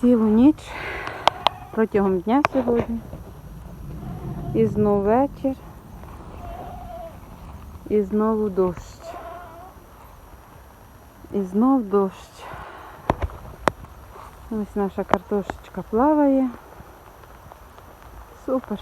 цілу ніч протягом дня сьогодні. І знов вечір. І знову дощ. І знов дощ. Ось наша картошечка плаває. Супер.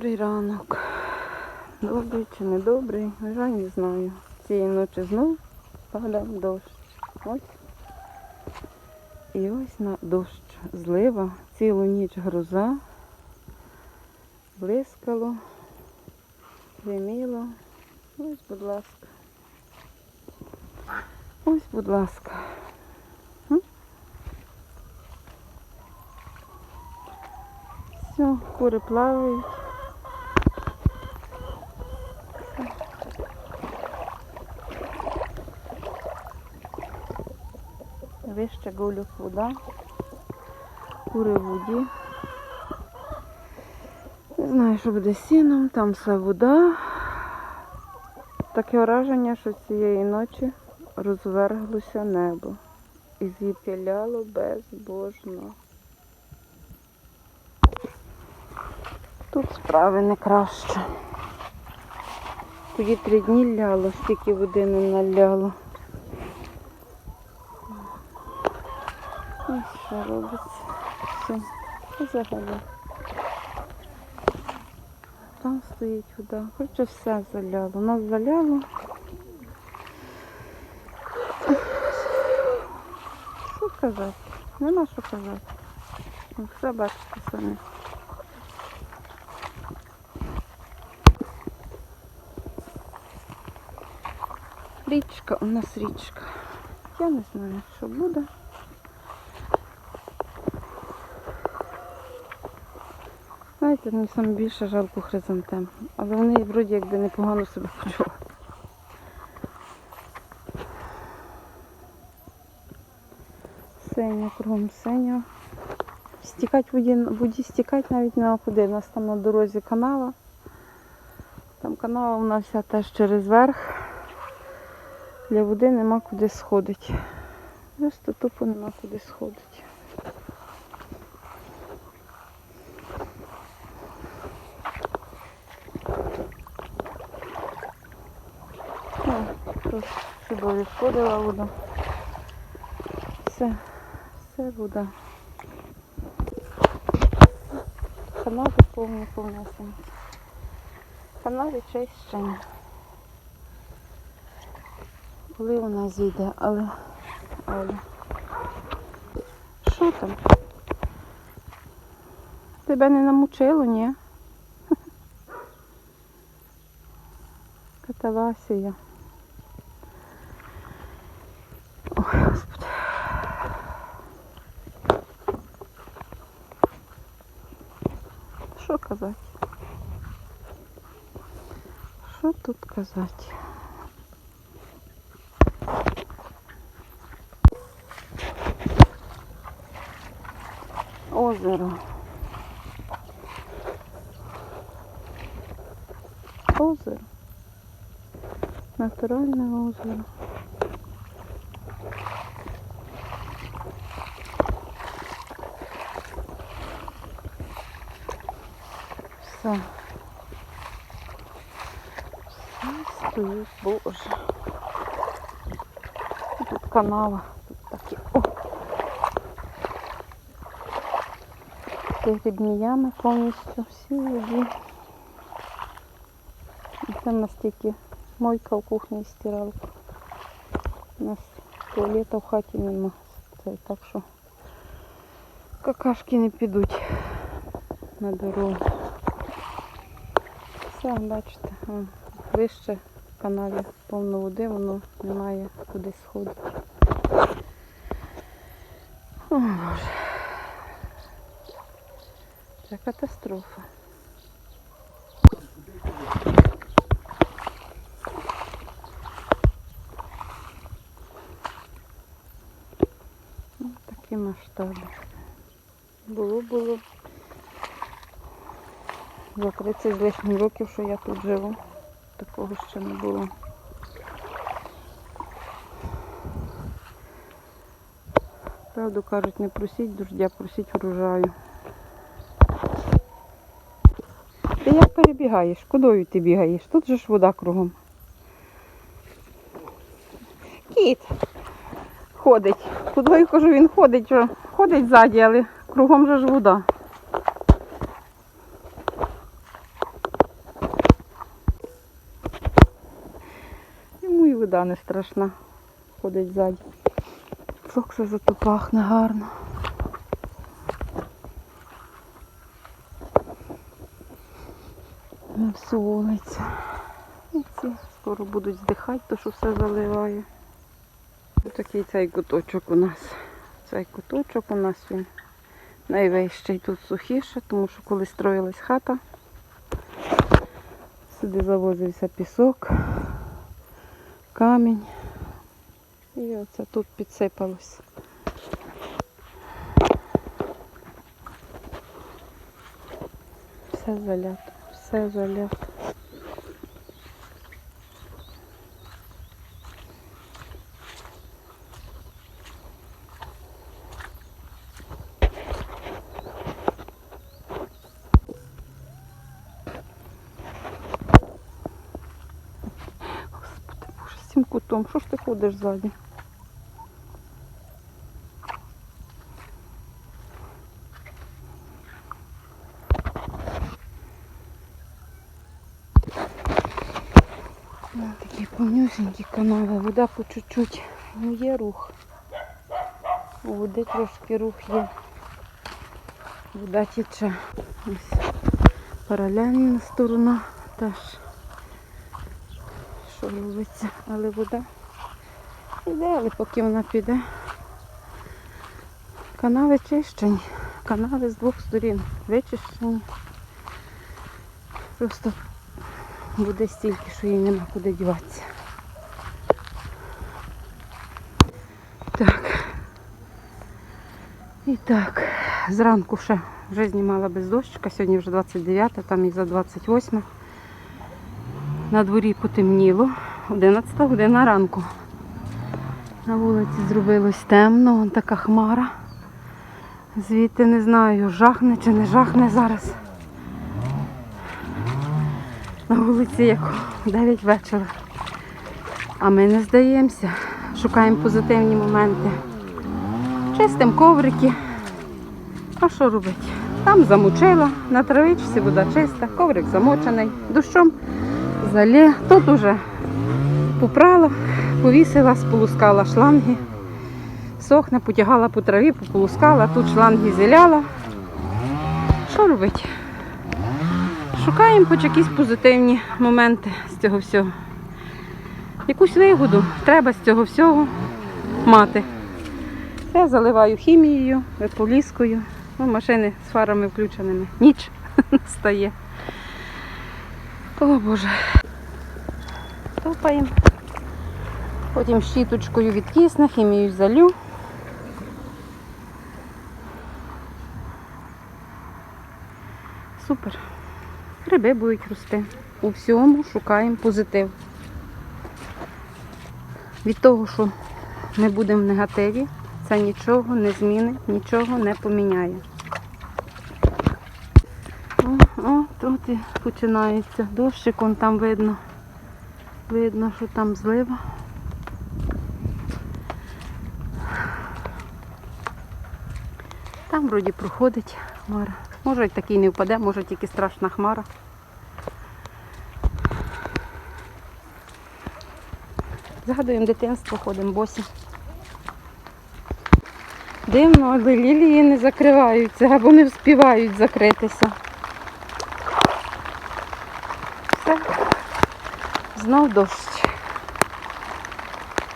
Добрий ранок. Добрий чи не добрий, вже не знаю. Цієї ночі знов падав дощ. Ось. І ось на дощ злива, цілу ніч гроза. Блискало, гриміло. Ось, будь ласка. Ось, будь ласка. Все, кури плавають. Вище гулюк вода. Кури в воді. Не знаю, що буде сіном, там все вода. Таке враження, що цієї ночі розверглося небо і зіпіляло безбожно. Тут справи не краще. Тоді три дні ляло, стільки води не наляло. Ось що робиться. Все. Взагалі. Там стоїть вода. Хоча все заляло. Нас заляло. Що казати? Нема що казати. Ну, Все бачите самі. Річка, у нас річка. Я не знаю, що буде. Знаєте, мені саме більше жалко хризантем. Але вони вроді якби непогано себе почувають. Синя, кругом синя. Стікать воді, воді стікать навіть нема куди. У нас там на дорозі канава. Там канава у нас вся теж через верх. Для води нема куди сходити. Просто тупо нема куди сходити. О, тут чудові вода. Все, все вода. Канави повні повнесені. Канави честь ще. Коли вона зійде, але, але. Що там? Тебе не намучило, ні? Каталасія. Ой, Що казати? Що тут казати? Озеро. Озеро. Натуральне озеро. Все. Все стоїть, боже. Тут канава, тут такі. О! Ці грибні ями повністю всі в воді. І це настільки мойка в кухні і стиралка. У нас туалета в хаті нема. Це так що какашки не підуть на дорогу. Все, бачите, вон, вище в канаві повно води, воно немає куди сходити. О, Боже. Це катастрофа. Ну, Такі масштаби. Було, було. За 30 з лишнім років, що я тут живу. Такого ще не було. Правду кажуть, не просіть дождя, просіть врожаю. Ти як перебігаєш? Кудою ти бігаєш? Тут же ж вода кругом. Кіт ходить. Кудою кажу, він ходить, ходить ззаді, але кругом же ж вода. Йому і вода не страшна. Ходить ззаді. Фокса зато пахне гарно. На всю вулицю. І ці скоро будуть здихати, то що все заливає. Ось такий цей куточок у нас. Цей куточок у нас він найвищий тут сухіше, тому що коли строїлась хата, сюди завозився пісок, камінь. І оце тут підсипалось. Все залято, все залято. Господи Боже, з що ж ти ходиш ззаді? Такі повнюсенькі канави, вода по чуть-чуть. Ну є рух. У води трошки рух є. Вода тече. Ось паралельна сторона теж. Що робиться, але вода йде, але поки вона піде. Канави чищені. Канави з двох сторін вичищені. Просто буде стільки, що їй нема куди діватися. Так. І так, зранку ще вже знімала без дощика, сьогодні вже 29, там і за 28. На дворі потемніло, 11 година ранку. На вулиці зробилось темно, вон така хмара. Звідти не знаю, жахне чи не жахне зараз. На вулиці як 9 вечора. А ми не здаємося. Шукаємо позитивні моменти. Чистим коврики. А що робити? Там замочила, на травичці вода чиста, коврик замочений, дощом залє. Тут уже попрала, повісила, сполускала шланги. Сохне, потягала по траві, пополускала, тут шланги зіляла. Що робити? Шукаємо хоч якісь позитивні моменти з цього всього. Якусь вигоду треба з цього всього мати. Я заливаю хімією, виполіскою. Ну, машини з фарами включеними. Ніч стає. О Боже. Топаємо. Потім щіточкою відкисне, хімію залю. Супер. Гриби будуть рости. У всьому шукаємо позитив. Від того, що ми будемо в негативі, це нічого не змінить, нічого не поміняє. О, о, тут починається дощик, он там видно. Видно, що там злива. Там вроді проходить хмара. Може такий не впаде, може тільки страшна хмара. Згадуємо дитинство, ходимо босі. Дивно, але лілії не закриваються або не вспівають закритися. знов дощ.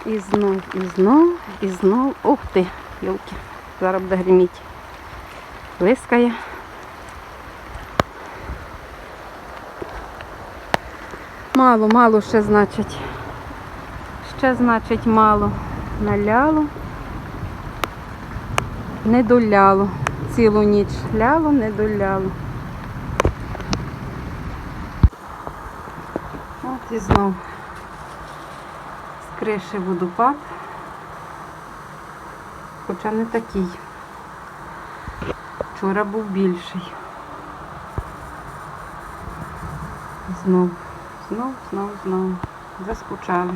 І знов, і знов, і знов. Ух ти, йолки, зараз буде гриміть. Блискає. Мало, мало ще значить. Ще, значить, мало. Наляло, не доляло. Цілу ніч ляло, не доляло. От і знов. З криші водопад. Хоча не такий. Вчора був більший. Знов, знов, знов, знов. Заскучали.